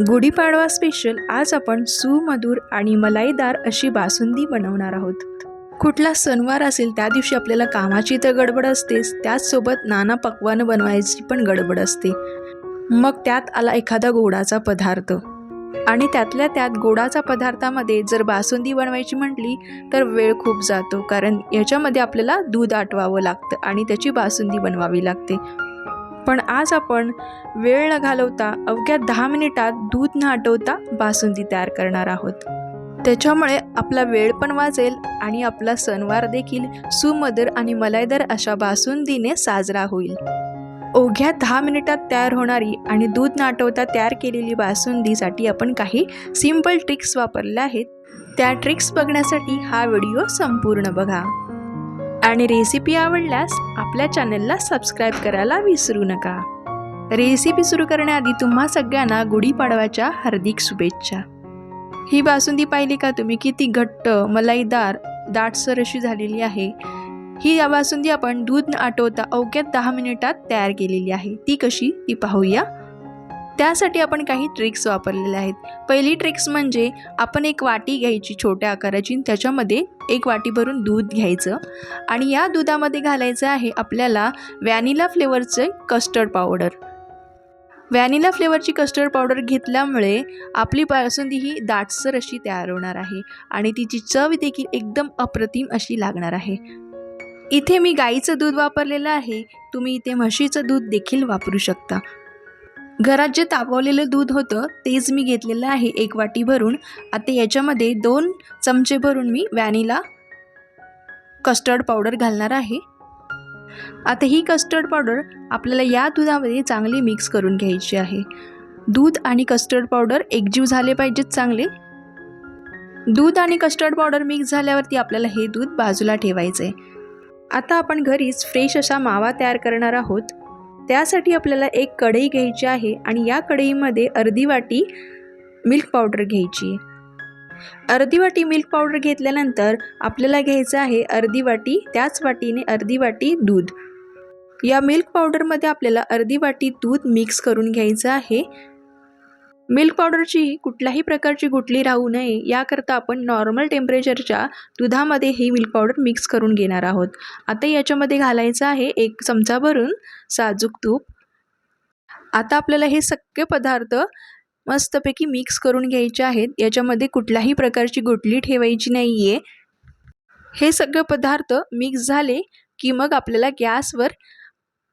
Gudi Padwa special आज आपण सुमधुर आणि मलाईदार अशी बासुंदी बनवणार आहोत. कुठला सणवार असेल त्या दिवशी आपल्याला कामाची तर गडबड असतेच त्याचसोबत नाना पक्वानं बनवायची पण गडबड असते. मग त्यात आला एखादा गोडाचा पदार्थ. आणि त्यातल्या त्यात गोडाचा पदार्थामध्ये जर बासुंदी बनवायची म्हटली तर वेळ खूप जातो कारण याच्यामध्ये आपल्याला दूध आटवावं लागतं आणि त्याची बासुंदी बनवावी लागते. पण आज आपण वेळ न घालवता अवघ्या दहा मिनिटात दूध न आटवता बासुंदी तयार करणार आहोत. त्याच्यामुळे आपला वेळ पण वाजेल आणि आपला सणवार देखील सुमधुर आणि मलाईदार अशा बासुंदीने साजरा होईल. अवघ्या दहा मिनिटात तयार होणारी आणि दूध न तयार केलेली बासुंदीसाठी आपण काही सिंपल ट्रिक्स वापरल्या आहेत. त्या ट्रिक्स बघण्यासाठी हा व्हिडिओ संपूर्ण बघा. आणि रेसिपी आवडल्यास आपल्या चॅनलला सबस्क्राईब करायला विसरू नका. रेसिपी सुरू करण्याआधी तुम्हा सगळ्यांना गुढीपाडव्याच्या हार्दिक शुभेच्छा. ही बासुंदी पाहिली का तुम्ही? किती घट्ट मलाईदार दाटसर अशी झालेली आहे. ही या बासुंदी आपण दूध न आटवता अवघ्यात दहा मिनिटात तयार केलेली आहे. ती कशी? ती पाहूया. त्यासाठी आपण काही ट्रिक्स वापरलेल्या आहेत. पहिली ट्रिक्स म्हणजे आपण एक वाटी घ्यायची छोट्या आकाराची त्याच्यामध्ये एक वाटी भरून दूध घ्यायचं. आणि या दुधामध्ये घालायचं आहे आपल्याला व्हॅनिला फ्लेवरचं कस्टर्ड पावडर व्हॅनिला फ्लेवरची कस्टर्ड पावडर घेतल्यामुळे आपली बासुंदी ही दाटसर अशी तयार होणार आहे आणि तिची चव देखील एकदम अप्रतिम अशी लागणार आहे. इथे मी गाईचं दूध वापरलेलं आहे. तुम्ही इथे म्हशीचं दूध देखील वापरू शकता. घरात जे तापवलेलं दूध होतं तेच मी घेतलेलं आहे एक वाटी भरून. आता याच्यामध्ये दोन चमचे भरून मी व्हॅनिला कस्टर्ड पावडर घालणार आहे. आता ही कस्टर्ड पावडर आपल्याला या दुधामध्ये चांगली मिक्स करून घ्यायची आहे. दूध आणि कस्टर्ड पावडर एकजीव झाले पाहिजेत चांगले. दूध आणि कस्टर्ड पावडर मिक्स झाल्यावरती आपल्याला हे दूध बाजूला ठेवायचं आहे आता आपण घरीच फ्रेश असा मावा तयार करणार आहोत. त्यासाठी आपल्याला एक कढई घ्यायची आहे आणि या कढईमध्ये अर्धी वाटी मिल्क पावडर घ्यायची. अर्धी वाटी मिल्क पावडर घेतल्यानंतर आपल्याला घ्यायचं आहे अर्धी वाटी त्याच वाटीने अर्धी वाटी दूध. या मिल्क पावडरमध्ये आपल्याला अर्धी वाटी दूध मिक्स करून घ्यायचं आहे. मिल्क पावडरची कुठल्याही प्रकारची गुटली राहू नये याकरता आपण नॉर्मल टेम्परेचरच्या दुधामध्ये ही मिल्क पावडर मिक्स करून घेणार आहोत. आता याच्यामध्ये घालायचं आहे एक चमचा भरून साजूक तूप. आता आपल्याला हे सगळे पदार्थ मस्तपैकी मिक्स करून घ्यायचे आहेत. याच्यामध्ये कुठल्याही प्रकारची गुटली ठेवायची नाही आहे हे सगळे पदार्थ मिक्स झाले की मग आपल्याला गॅसवर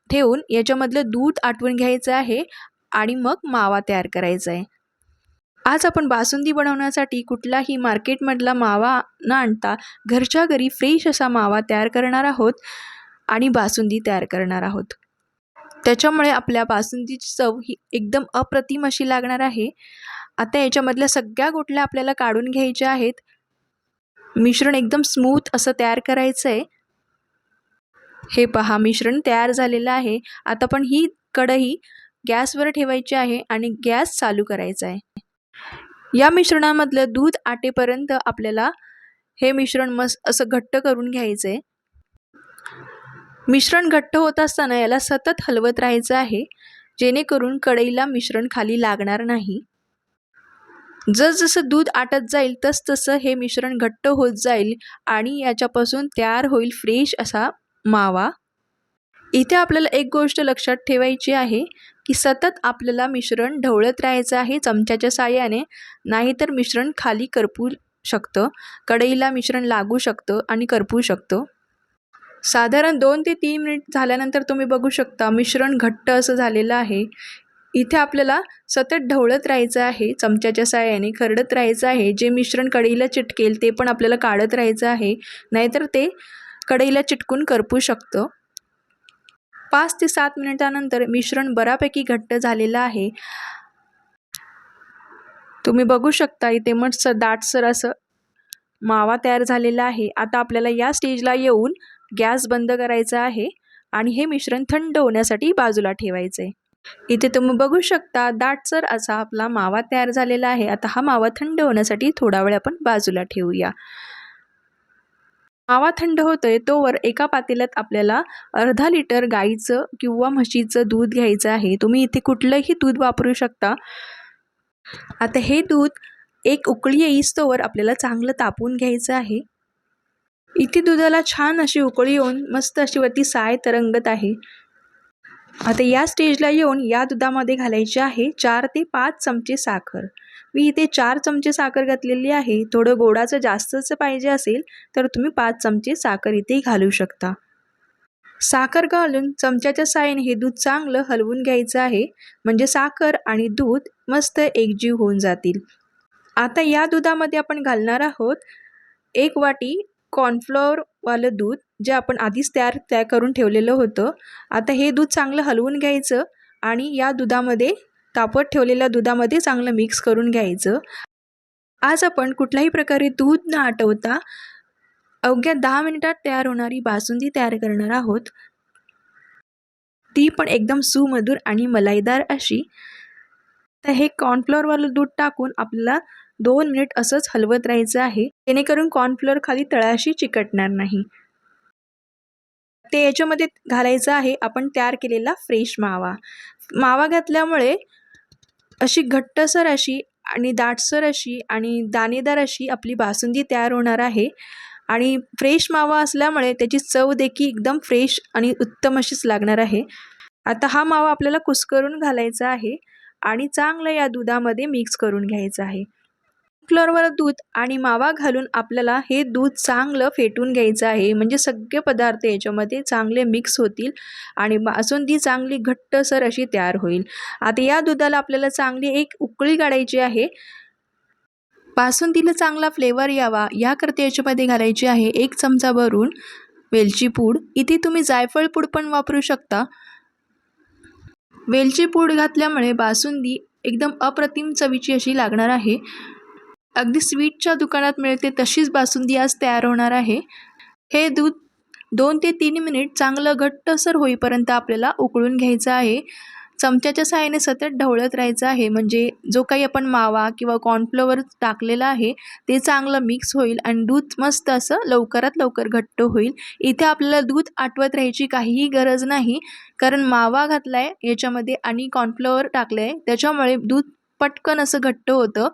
ठेवून याच्यामधलं दूध आटवून घ्यायचं आहे. आणि मग मावा तयार करायचा आहे आज आपण बासुंदी बनवण्यासाठी कुठलाही मार्केटमधला मावा न आणता घरच्या घरी फ्रेश असा मावा तयार करणार आहोत आणि बासुंदी तयार करणार आहोत. त्याच्यामुळे आपल्या बासुंदीची चव ही एकदम अप्रतिम अशी लागणार आहे. आता याच्यामधल्या सगळ्या गोटल्या आपल्याला काढून घ्यायच्या आहेत. मिश्रण एकदम स्मूथ असं तयार करायचं आहे हे पहा मिश्रण तयार झालेलं आहे. आता पण ही कढई गॅसवर ठेवायची आहे आणि गॅस चालू करायचा आहे. या मिश्रणामधलं दूध आटेपर्यंत आपल्याला हे मिश्रण मस्त असं घट्ट करून घ्यायचं आहे मिश्रण घट्ट होत असताना याला सतत हलवत राहायचं आहे जेणेकरून कढईला मिश्रण खाली लागणार नाही. जसजसं दूध आटत जाईल तसतसं हे मिश्रण घट्ट होत जाईल आणि याच्यापासून तयार होईल फ्रेश असा मावा. इथे आपल्याला एक गोष्ट लक्षात ठेवायची आहे की सतत आपल्याला मिश्रण ढवळत राहायचं आहे चमच्याच्या साह्याने नाहीतर मिश्रण खाली करपू शकतं कढईला मिश्रण लागू शकतं आणि करपू शकतं. साधारण दोन ते तीन मिनिट झाल्यानंतर तुम्ही बघू शकता मिश्रण घट्ट असं झालेलं आहे. इथे आपल्याला सतत ढवळत राहायचं आहे चमच्याच्या साह्याने खरडत राहायचं आहे. जे मिश्रण कढईला चिटकेल ते पण आपल्याला काढत राहायचं आहे. नाहीतर ते कढईला चिटकून करपू शकतं. पाच ते सात मिनिटानंतर मिश्रण बऱ्यापैकी घट्ट झालेलं आहे. तुम्ही बघू शकता इथे मस्त दाटसर असं मावा तयार झालेला आहे. आता आपल्याला या स्टेजला येऊन गॅस बंद करायचा आहे आणि हे मिश्रण थंड होण्यासाठी बाजूला ठेवायचं आहे इथे तुम्ही बघू शकता दाटसर असा आपला मावा तयार झालेला आहे. आता हा मावा थंड होण्यासाठी थोडा वेळ आपण बाजूला ठेवूया. मावा थंड होतोय तोवर एका पातेल्यात आपल्याला अर्धा लिटर गाईचं किंवा म्हशीचं दूध घ्यायचं आहे. तुम्ही इथे कुठलंही दूध वापरू शकता. आता हे दूध एक उकळी येईस्तोवर आपल्याला चांगलं तापून घ्यायचं आहे. इथे दुधाला छान अशी उकळी येऊन मस्त अशी वरती साय तरंगत आहे. आता या स्टेजला येऊन या दुधामध्ये घालायचे आहे चार ते पाच चमचे साखर. मी इथे चार चमचे साखर घातलेली आहे. थोडं गोडाचं जास्तच पाहिजे असेल तर तुम्ही पाच चमचे साखर इथे घालू शकता. साखर घालून चमच्याच्या साहाय्याने हे दूध चांगलं हलवून घ्यायचं आहे. म्हणजे साखर आणि दूध मस्त एकजीव होऊन जातील. आता या दुधामध्ये आपण घालणार आहोत एक वाटी कॉर्नफ्लॉवरवालं दूध जे आपण आधीच तयार तयार करून ठेवलेलं होतं आता हे दूध चांगलं हलवून घ्यायचं आणि या दुधामध्ये तापत ठेवलेल्या दुधामध्ये चांगलं मिक्स करून घ्यायचं. आज आपण कुठल्याही प्रकारे दूध न आटवता अवघ्या दहा मिनिटात तयार होणारी बासुंदी तयार करणार आहोत. ती पण एकदम सुमधुर आणि मलाईदार अशी. तर हे कॉर्नफ्लॉवरवालं दूध टाकून आपल्याला दोन मिनिट असंच हलवत राहायचं आहे जेणेकरून कॉर्नफ्लोअर खाली तळाशी चिकटणार नाही. ते याच्यामध्ये घालायचं आहे आपण तयार केलेला फ्रेश मावा. मावा घातल्यामुळे अशी घट्टसर अशी आणि दाटसर अशी आणि दाणेदार अशी आपली बासुंदी तयार होणार आहे. आणि फ्रेश मावा असल्यामुळे त्याची चव देखील एकदम फ्रेश आणि उत्तम अशीच लागणार आहे. आता हा मावा आपल्याला कुस्करून घालायचा आहे आणि चांगलं या दुधामध्ये मिक्स करून घ्यायचं आहे. फ्लोअरवर दूध आणि मावा घालून आपल्याला हे दूध चांगलं फेटून घ्यायचं आहे. म्हणजे सगळे पदार्थ याच्यामध्ये चांगले मिक्स होतील आणि बासुंदी चांगली घट्टसर अशी तयार होईल. आता या दुधाला आपल्याला चांगली एक उकळी काढायची आहे. बासुंदीला चांगला फ्लेवर यावा. याकरता याच्यामध्ये घालायची आहे एक चमचा भरून वेलची पूड. इथे तुम्ही जायफळ पूड पण वापरू शकता. वेलची पूड घातल्यामुळे बासुंदी एकदम अप्रतिम चवीची अशी लागणार आहे. अगदी स्वीटच्या दुकानात मिळते तशीच बासुंदी आज तयार होणार आहे. हे दूध दोन ते तीन मिनिट चांगलं घट्टसर होईपर्यंत आपल्याला उकळून घ्यायचं आहे. चमच्याच्या सहाय्याने सतत ढवळत राहायचं आहे. म्हणजे जो काही आपण मावा किंवा कॉर्नफ्लोअर टाकलेला आहे ते चांगलं मिक्स होईल आणि दूध मस्त असं लवकरात लवकर घट्ट होईल. इथे आपल्याला दूध आटवत राहायची काहीही गरज नाही. कारण मावा घातला आहे याच्यामध्ये आणि कॉर्नफ्लोअर टाकलं आहे त्याच्यामुळे दूध पटकन असं घट्ट होतं.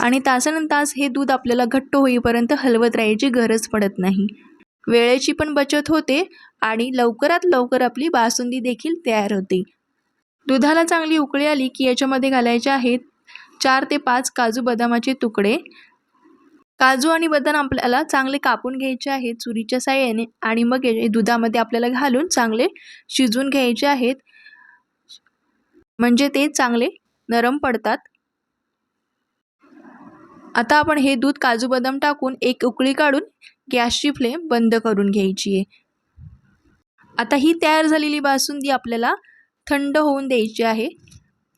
आणि तासानं तास हे दूध आपल्याला घट्ट होईपर्यंत हलवत राहायची गरज पडत नाही. वेळेची पण बचत होते आणि लवकरात लवकर आपली बासुंदी देखील तयार होते. दुधाला चांगली उकळी आली की याच्यामध्ये घालायचे आहेत चार ते पाच काजू बदामाचे तुकडे. काजू आणि बदाम आपल्याला चांगले कापून घ्यायचे आहेत चुरीच्या साह्याने आणि मग दुधामध्ये आपल्याला घालून चांगले शिजून घ्यायचे आहेत. म्हणजे ते चांगले नरम पडतात. आता आपण हे दूध काजू बदाम टाकून एक उकळी काढून गॅसची फ्लेम बंद करून घ्यायची आहे. आता ही तयार झालेली बासुंदी आपल्याला थंड होऊन द्यायची आहे.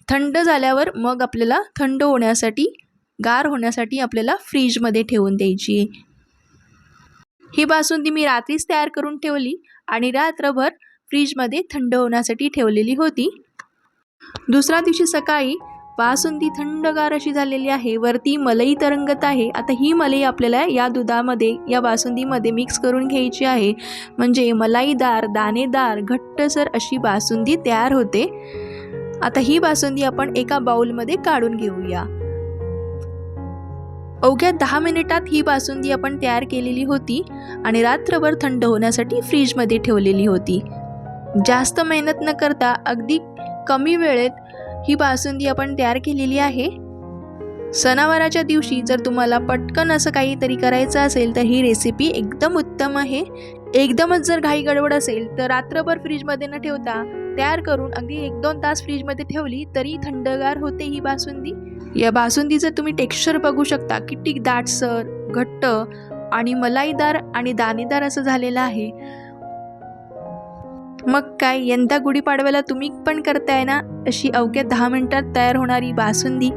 थंड झाल्यावर मग आपल्याला थंड होण्यासाठी गार होण्यासाठी आपल्याला फ्रीजमध्ये ठेवून द्यायची आहे. ही बासुंदी मी रात्रीच तयार करून ठेवली आणि रात्रभर फ्रीजमध्ये थंड होण्यासाठी ठेवलेली होती. दुसऱ्या दिवशी सकाळी बासुंदी थंडगार अशी झालेली आहे. वरती मलई तरंगत आहे. आता ही मलई आपल्याला या दुधामध्ये या बासुंदीमध्ये मिक्स करून घ्यायची आहे. म्हणजे मलाईदार दाणेदार घट्टसर अशी बासुंदी तयार होते. आता ही बासुंदी आपण एका बाउलमध्ये काढून घेऊया. अवघ्या दहा मिनिटात ही बासुंदी आपण तयार केलेली होती आणि रात्रभर थंड होण्यासाठी फ्रीजमध्ये ठेवलेली होती. जास्त मेहनत न करता अगदी कमी वेळेत ही बासुंदी आपण तयार केलेली आहे. सणावाराच्या दिवशी जर तुम्हाला पटकन असं काहीतरी करायचं असेल तर ही रेसिपी एकदम उत्तम आहे. एकदमच जर घाई गडबड असेल तर रात्रभर फ्रीजमध्ये न ठेवता तयार करून अगदी एक दोन तास फ्रीजमध्ये ठेवली तरी थंडगार होते ही बासुंदी. या बासुंदीचं तुम्ही टेक्स्चर बघू शकता किती दाटसर घट्ट आणि मलाईदार आणि दाणेदार असं झालेलं आहे. मग काय यंदा गुढीपाडव्याला तुम्ही पण करताय ना? अशी अवघ्या दहा मिनिटात तयार होणारी बासुंदी.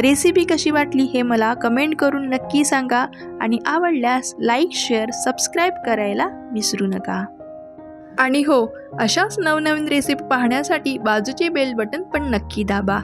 रेसिपी कशी वाटली हे मला कमेंट करून नक्की सांगा आणि आवडल्यास लाईक शेअर सबस्क्राईब करायला विसरू नका. आणि हो अशाच नवनवीन रेसिपी पाहण्यासाठी बाजूचे बेल बटन पण नक्की दाबा.